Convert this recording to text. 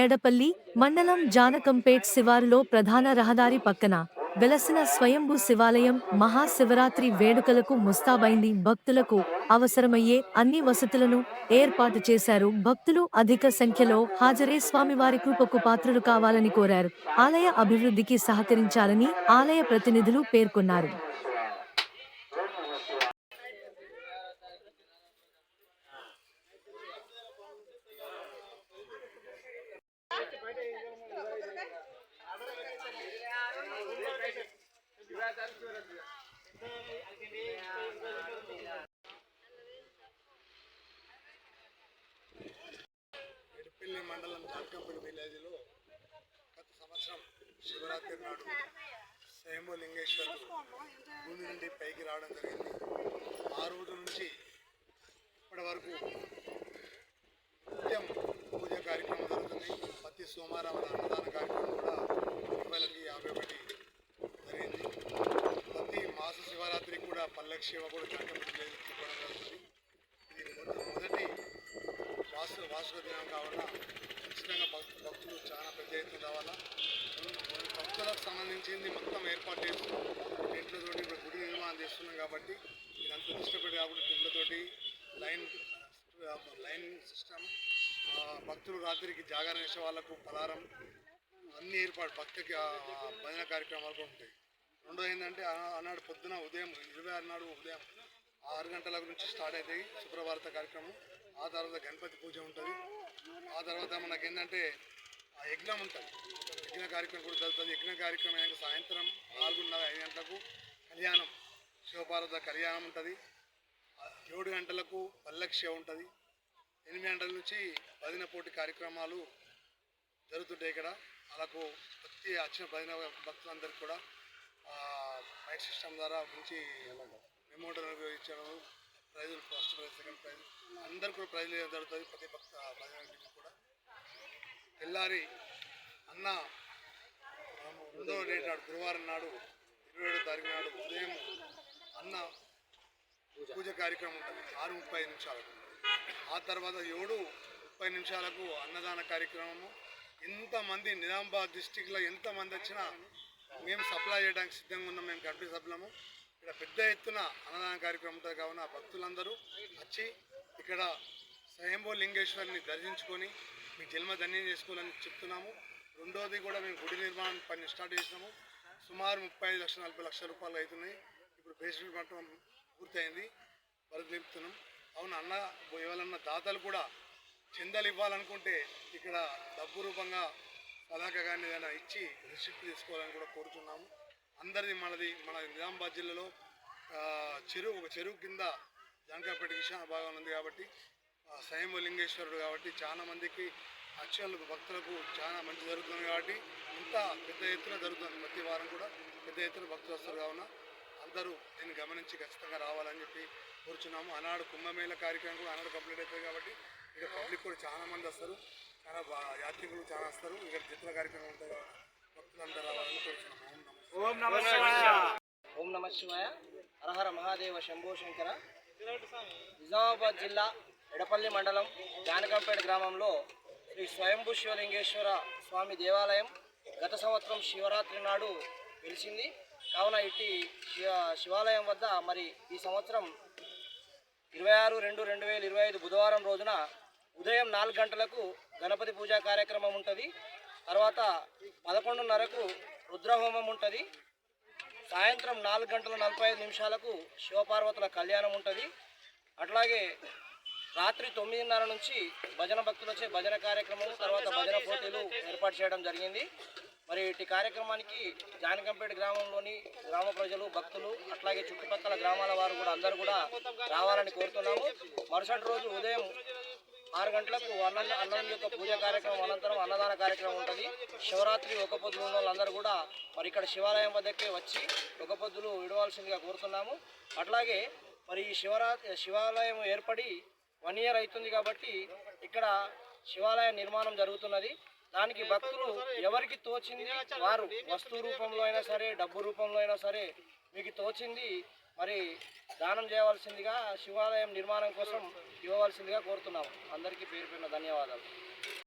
ఏడపల్లి మండలం జానకంపేట్ శివారులో ప్రధాన రహదారి పక్కన వెలసిన స్వయంభూ శివాలయం మహాశివరాత్రి వేడుకలకు ముస్తాబైంది భక్తులకు అవసరమయ్యే అన్ని వసతులను ఏర్పాటు చేశారు భక్తులు అధిక సంఖ్యలో హాజరై స్వామివారి కృపకు పాత్రులు కావాలని కోరారు. ఆలయ అభివృద్ధికి సహకరించాలని ఆలయ ప్రతినిధులు పేర్కొన్నారు. ఎడిపల్లి మండలం జాన్కంపల్లి విలేజ్లో గత సంవత్సరం శివరాత్రి నాడు స్వయంభూ లింగేశ్వరుడు భూమి నుండి పైకి రావడం జరిగింది. ఆ రోజు నుంచి ఇప్పటి వరకు నిత్యం పూజ కార్యక్రమం జరుగుతుంది. ప్రతి సోమవారం అన్నదానం కార్యక్రమం కూడా ఇరవైలకి యాభై ఒకటి జరిగింది ప్రతి శివరాత్రి కూడా పల్లకి శివ కూడా జాన్కంపల్లి జరుగుతుంది. ఇది మొదటి వాసు వాసుక దినం కావాల? ఖచ్చితంగా భక్తు భక్తులు చాలా పెద్ద ఎత్తున రావాలా? భక్తులకు సంబంధించింది మొత్తం ఏర్పాటు చేస్తున్నాం టెంట్లతోటి ఇప్పుడు గుడి నిర్మాణం చేస్తున్నాం కాబట్టి ఇదంతా ఇష్టపడి కాబట్టి టెంట్లతోటి లైన్ లైన్ సిస్టమ్ భక్తులు రాత్రికి జాగరణ చేసే వాళ్ళకు పలారం అన్ని ఏర్పాటు భక్తికి భజన కార్యక్రమాలు కూడా ఉంటాయి. రెండో ఏంటంటే ఆ- ఆనాడు పొద్దున ఉదయం ఇరవై ఆరు నాడు ఉదయం ఆరు గంటల నుంచి స్టార్ట్ అవుతాయి శుభ్రభారత కార్యక్రమం. ఆ తర్వాత గణపతి పూజ ఉంటుంది. ఆ తర్వాత మనకి ఏంటంటే ఆ యజ్ఞం ఉంటుంది. యజ్ఞ కార్యక్రమం కూడా జరుగుతుంది. యజ్ఞ కార్యక్రమం అయ్యాక సాయంత్రం నాలుగున్నర ఐదు గంటలకు కళ్యాణం శివపార్వత కళ్యాణం ఉంటుంది. ఏడు గంటలకు పల్లక్ష్య ఉంటుంది. ఎనిమిది గంటల నుంచి భజన పోటీ కార్యక్రమాలు జరుగుతుంటాయి ఇక్కడ. అలాకు ప్రతి వచ్చిన భజన భక్తులందరికీ కూడా మైక్ సిస్టమ్ ద్వారా మంచి మెమోటల్ ఇచ్చడం ప్రైజులు ఫస్ట్ ప్రైజ్ సెకండ్ ప్రైజ్. అందరు కూడా ప్రైజులు జరుగుతుంది. ప్రతి భక్త భజన కూడా. తెల్లారి అన్న రెండవ డేట్ నాడు గురువారం నాడు ఇరవై ఏడో తారీఖు నాడు ఉదయం అన్న పూజ కార్యక్రమం ఉంటుంది. ఆరు ముప్పై నిమిషాలకు. ఆ తర్వాత ఏడు ముప్పై నిమిషాలకు అన్నదాన కార్యక్రమము. ఎంతమంది నిజామాబాద్ డిస్టిక్లో ఎంతమంది వచ్చినా మేము సప్లై చేయడానికి సిద్ధంగా ఉన్నాం మేము కమిటీ సభ్యులము. ఇక్కడ పెద్ద ఎత్తున అన్నదాన కార్యక్రమం ఉంటుంది కావున భక్తులందరూ వచ్చి ఇక్కడ స్వయంభూ లింగేశ్వరిని దర్శించుకొని మీ జన్మ ధన్యం చేసుకోవాలని చెప్తున్నాము. రెండోది కూడా మేము గుడి నిర్మాణం పని స్టార్ట్ చేసినాము. సుమారు ముప్పై ఐదు లక్షల నలభై లక్షల రూపాయలు అవుతున్నాయి. ఇప్పుడు బేస్మెంట్ మట్టం పూర్తయింది. వరకు అవును అన్న ఇవ్వాలన్న దాతలు కూడా చందాలు ఇవ్వాలనుకుంటే ఇక్కడ డబ్బు రూపంగా పదాక కానీ ఏదైనా ఇచ్చి రిసిప్ట్ తీసుకోవాలని కూడా కోరుతున్నాము అందరిది మనది మన నిజామాబాద్ జిల్లాలో చెరువు ఒక చెరువు కింద జనకాపేట విశాల భాగం ఉంది కాబట్టి ఆ, కాబట్టి చాలా మందికి అక్షరులకు భక్తులకు చాలా మంచి జరుగుతుంది కాబట్టి ఇంత పెద్ద ఎత్తున జరుగుతుంది. ప్రతి వారం కూడా పెద్ద ఎత్తున భక్తులు వస్తారు కావున అందరూ దీన్ని గమనించి ఖచ్చితంగా రావాలని చెప్పి కోరుచున్నాము. ఆనాడు కుంభమేళ కార్యక్రమం కూడా ఆనాడు కంప్లీట్ అవుతుంది కాబట్టి ఇక్కడ పబ్లిక్ కూడా చాలా మంది వస్తారు. చాలా బా యాత్రికులు చాలా వస్తారు. ఇక్కడ చిత్ర కార్యక్రమం కాబట్టి భక్తులందరూ రావాలని కోరుచున్నాము. ఓం నమః ఓం నమ శివాయ. హరహర మహాదేవ శంభో శంకర. నిజామాబాద్ జిల్లా ఎడపల్లి మండలం జానకంపేట గ్రామంలో శ్రీ స్వయంభూ శివలింగేశ్వర స్వామి దేవాలయం గత సంవత్సరం శివరాత్రి నాడు వెలిసింది. కావున ఇట్టి శివ శివాలయం వద్ద మరి ఈ సంవత్సరం ఇరవై ఆరు రెండు రెండు వేల ఇరవై ఐదు బుధవారం రోజున ఉదయం నాలుగు గంటలకు గణపతి పూజా కార్యక్రమం ఉంటుంది. తర్వాత పదకొండున్నరకు రుద్రహోమం ఉంటుంది. సాయంత్రం నాలుగు గంటల నలభై ఐదు నిమిషాలకు శివపార్వతుల కళ్యాణం ఉంటుంది. అట్లాగే రాత్రి తొమ్మిదిన్నర నుంచి భజన భక్తులచే భజన కార్యక్రమం తర్వాత భజన పోటీలు ఏర్పాటు చేయడం జరిగింది. మరి ఇటు కార్యక్రమానికి జానకంపేట గ్రామంలోని గ్రామ ప్రజలు భక్తులు అట్లాగే చుట్టుపక్కల గ్రామాల వారు కూడా అందరూ కూడా రావాలని కోరుతున్నాము. మరుసటి రోజు ఉదయం ఆరు గంటలకు అన్నం అన్నం యొక్క పూజ కార్యక్రమం అనంతరం అన్నదాన కార్యక్రమం ఉంటుంది. శివరాత్రి ఒక పొద్దులు ఉన్న వాళ్ళందరూ కూడా మరి ఇక్కడ శివాలయం వద్దకే వచ్చి ఒక పొద్దులు విడవలసిందిగా కోరుతున్నాము. అట్లాగే మరి ఈ శివరాత్రి శివాలయం ఏర్పడి వన్ ఇయర్ అవుతుంది కాబట్టి ఇక్కడ శివాలయ నిర్మాణం జరుగుతున్నది. దానికి భక్తులు ఎవరికి తోచింది వారు వస్తు రూపంలో అయినా సరే డబ్బు రూపంలో అయినా సరే మీకు తోచింది మరి దానం చేయవలసిందిగా శివాలయం నిర్మాణం కోసం ఇవ్వవలసిందిగా కోరుతున్నాము. అందరికీ పేరు ధన్యవాదాలు.